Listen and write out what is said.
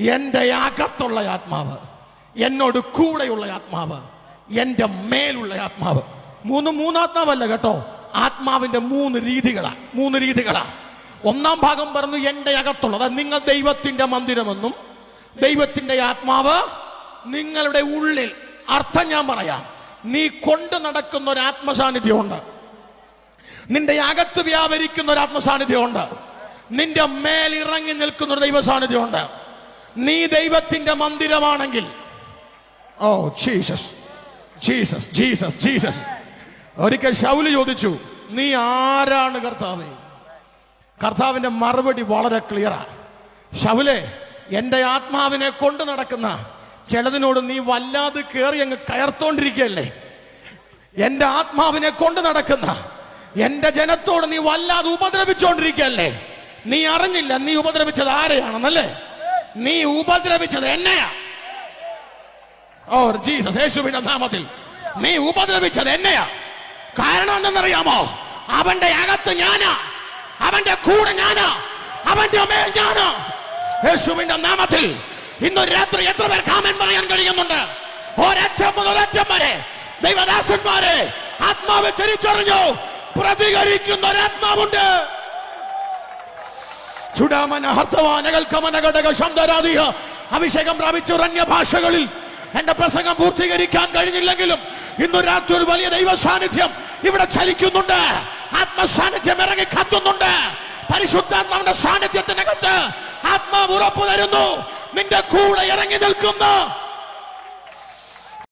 എന്റെ അകത്തുള്ള ആത്മാവ് എന്നോട് കൂടെയുള്ള ആത്മാവ് എന്റെ മേലുള്ള ആത്മാവ്. മൂന്ന് മൂന്നാത്മാവല്ല കേട്ടോ. ആത്മാവിന്റെ മൂന്ന് രീതികളാ മൂന്ന് രീതികളാ. ഒന്നാം ഭാഗം പറഞ്ഞു എന്റെ അകത്തുള്ളത് നിങ്ങൾ ദൈവത്തിന്റെ മന്ദിരമെന്നും ദൈവത്തിന്റെ ആത്മാവ് നിങ്ങളുടെ ഉള്ളിൽ. അർത്ഥം ഞാൻ പറയാം നീ കൊണ്ട് നടക്കുന്ന ഒരു ആത്മസാന്നിധ്യമുണ്ട് നിന്റെ അകത്ത് വ്യാപരിക്കുന്ന ഒരു ആത്മസാന്നിധ്യമുണ്ട് നിന്റെ മേൽ ഇറങ്ങി നിൽക്കുന്ന ഒരു ദൈവ സാന്നിധ്യമുണ്ട് നീ ദൈവത്തിന്റെ മന്ദിരമാണെങ്കിൽ. Oh Jesus. Jesus Jesus Jesus. ഒരിക്കൽ ശൗലി ചോദിച്ചു നീ ആരാണ് കർത്താവ്? കർത്താവിന്റെ മറുപടി വളരെ ക്ലിയറാ ശൗലെ എന്റെ ആത്മാവിനെ കൊണ്ട് നടക്കുന്ന ചിലതിനോട് നീ വല്ലാതെ കയറി അങ്ങ് കയർത്തോണ്ടിരിക്കുകയല്ലേ? എന്റെ ആത്മാവിനെ കൊണ്ട് നടക്കുന്ന എന്റെ ജനത്തോട് നീ വല്ലാതെ ഉപദ്രവിച്ചോണ്ടിരിക്കല്ലേ നീ അറിഞ്ഞില്ല നീ ഉപദ്രവിച്ചത് ആരെയാണെന്നല്ലേ? നീ ഉപദ്രവിച്ചത് എന്നെയാ. ഓ ജീസസ് യേശുവിന്റെ നാമത്തിൽ. നീ ഉപദ്രവിച്ചത് എന്നെയാ. കാരണം എന്തെന്നറിയാമോ? അവന്റെ അകത്ത് ഞാനാ. അവന്റെ കൂടെ ഞാനാ. അവന്റെ മേൽ ഞാനാ. യേശുവിന്റെ നാമത്തിൽ ഇന്ന് രാത്രി എത്ര പേർ കാമൻ പറയാൻ കഴിയുന്നുണ്ട്? ഒരറ്റം മുതൽ ഒരറ്റം വരെ ദൈവദാസന്മാരെ ആത്മാവ് തിരിച്ചറിഞ്ഞു പ്രതികരിക്കുന്ന ഒരാത്മാവുണ്ട്. ചുടാമന ഹർത്തവാനകൾ കമനഘടക ശബ്ദരാധിക അഭിഷേകം പ്രാപിച്ചുറങ്ങിയ ഭാഷകളിൽ എന്റെ പ്രസംഗം പൂർത്തീകരിക്കാൻ കഴിഞ്ഞില്ലെങ്കിലും ഇന്ന് രാത്രി ഒരു വലിയ ദൈവ സാന്നിധ്യം ഇവിടെ ചലിക്കുന്നുണ്ട്. ആത്മസാന്നിധ്യം ഇറങ്ങി കത്തുന്നുണ്ട്. പരിശുദ്ധാത്മാവിന്റെ സാന്നിധ്യത്തിനകത്ത് ആത്മാവ് ഉറപ്പു തരുന്നു നിന്റെ കൂടെ ഇറങ്ങി നിൽക്കുന്ന.